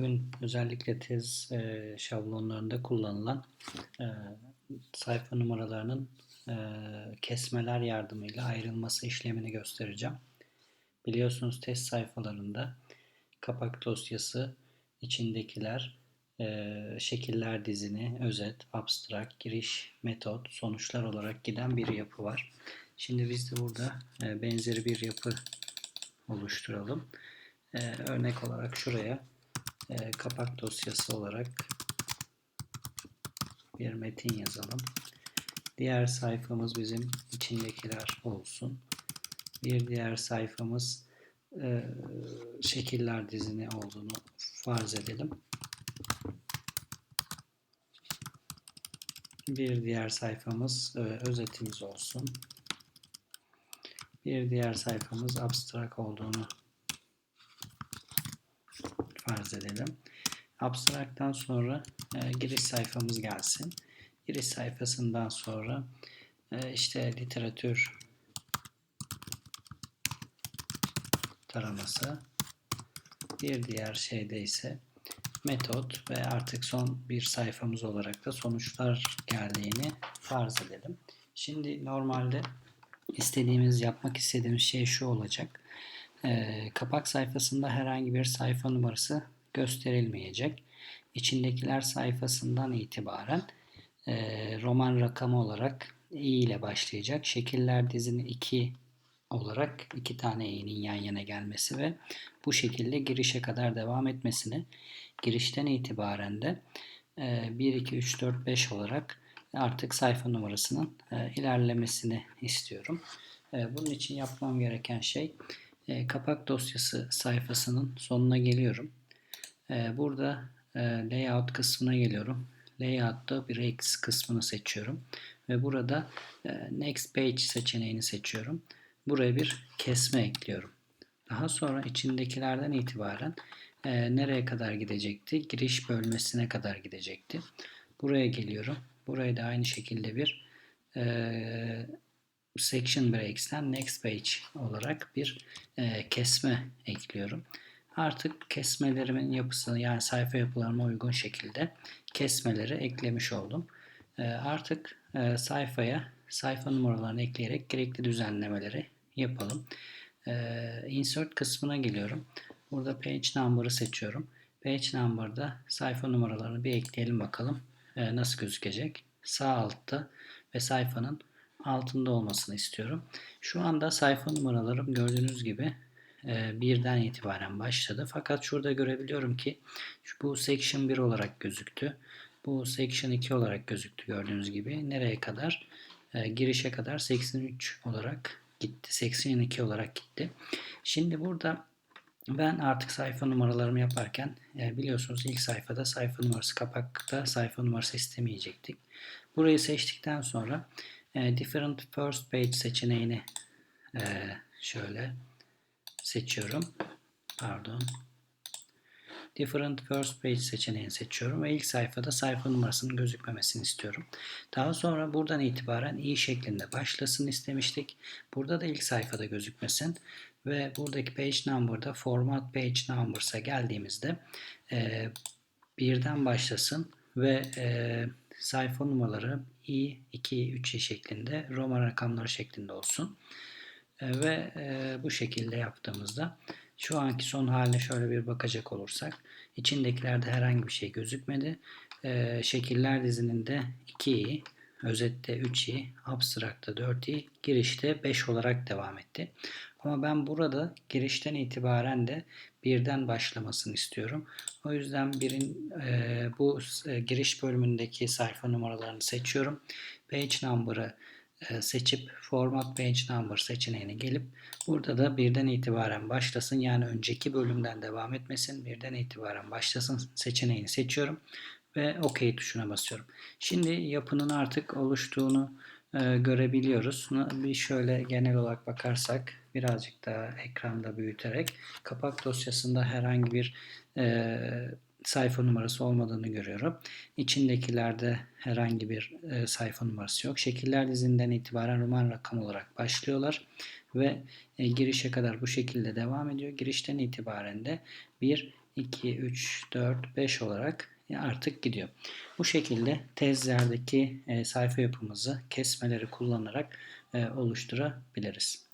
Bugün özellikle tez e, şablonlarında kullanılan e, sayfa numaralarının e, kesmeler yardımıyla ayrılması işlemini göstereceğim. Biliyorsunuz test sayfalarında kapak dosyası, içindekiler, e, şekiller dizini, özet, abstrak, giriş, metot, sonuçlar olarak giden bir yapı var. Şimdi biz de burada e, benzeri bir yapı oluşturalım. E, örnek olarak şuraya e, kapak dosyası olarak bir metin yazalım. Diğer sayfamız bizim içindekiler olsun. Bir diğer sayfamız e, şekiller dizini olduğunu farz edelim. Bir diğer sayfamız e, özetimiz olsun. Bir diğer sayfamız abstrak olduğunu farz edelim. Abstraktan sonra e, giriş sayfamız gelsin. Giriş sayfasından sonra e, işte literatür taraması bir diğer şeyde ise metot ve artık son bir sayfamız olarak da sonuçlar geldiğini farz edelim. Şimdi normalde istediğimiz, yapmak istediğimiz şey şu olacak. Ee, kapak sayfasında herhangi bir sayfa numarası gösterilmeyecek. İçindekiler sayfasından itibaren e, roman rakamı olarak i ile başlayacak. Şekiller dizini 2 olarak iki tane i'nin yan yana gelmesi ve bu şekilde girişe kadar devam etmesini girişten itibaren de 1, 2, 3, 4, 5 olarak artık sayfa numarasının e, ilerlemesini istiyorum. E, bunun için yapmam gereken şey e, kapak dosyası sayfasının sonuna geliyorum. E, burada e, layout kısmına geliyorum. Layout'ta X kısmını seçiyorum. Ve burada Next Page seçeneğini seçiyorum. Buraya bir kesme ekliyorum. Daha sonra içindekilerden itibaren nereye kadar gidecekti? Giriş bölmesine kadar gidecekti. Buraya geliyorum. Buraya da aynı şekilde bir section breaks'ten next page olarak bir e, kesme ekliyorum. Artık kesmelerimin yapısını yani sayfa yapılarıma uygun şekilde kesmeleri eklemiş oldum. E, artık e, sayfaya sayfa numaralarını ekleyerek gerekli düzenlemeleri yapalım. E, insert kısmına geliyorum. Burada page number'ı seçiyorum. Page number'da sayfa numaralarını bir ekleyelim bakalım e, nasıl gözükecek. Sağ altta ve sayfanın altında olmasını istiyorum. Şu anda sayfa numaralarım gördüğünüz gibi e, birden itibaren başladı. Fakat şurada görebiliyorum ki bu section 1 olarak gözüktü. Bu section 2 olarak gözüktü gördüğünüz gibi. Nereye kadar? E, girişe kadar 83 olarak gitti. 82 olarak gitti. Şimdi burada ben artık sayfa numaralarımı yaparken e, biliyorsunuz ilk sayfada sayfa numarası kapakta sayfa numarası istemeyecektik. Burayı seçtikten sonra e, Different First Page seçeneğini e, şöyle seçiyorum. Pardon. Different First Page seçeneğini seçiyorum ve ilk sayfada sayfa numarasının gözükmemesini istiyorum. Daha sonra buradan itibaren i şeklinde başlasın istemiştik. Burada da ilk sayfada gözükmesin ve buradaki page number'da format page numbers'a geldiğimizde e, birden başlasın ve e, sayfa numaraları i, 2, 3 şeklinde Roman rakamları şeklinde olsun. E, ve e, bu şekilde yaptığımızda şu anki son haline şöyle bir bakacak olursak içindekilerde herhangi bir şey gözükmedi. E, şekiller dizininde 2i, özette 3i, abstrakta 4i, girişte 5 olarak devam etti. Ama ben burada girişten itibaren de birden başlamasını istiyorum. O yüzden birin e, bu e, giriş bölümündeki sayfa numaralarını seçiyorum. Page number'ı e, seçip Format Page Number seçeneğine gelip burada da birden itibaren başlasın yani önceki bölümden devam etmesin birden itibaren başlasın seçeneğini seçiyorum ve OK tuşuna basıyorum. Şimdi yapının artık oluştuğunu e, görebiliyoruz. Bir şöyle genel olarak bakarsak birazcık daha ekranda büyüterek kapak dosyasında herhangi bir e, sayfa numarası olmadığını görüyorum. İçindekilerde herhangi bir e, sayfa numarası yok. Şekiller dizinden itibaren roman rakam olarak başlıyorlar ve e, girişe kadar bu şekilde devam ediyor. Girişten itibaren de bir 2, 3, 4, 5 olarak artık gidiyor. Bu şekilde tezlerdeki e, sayfa yapımızı kesmeleri kullanarak e, oluşturabiliriz.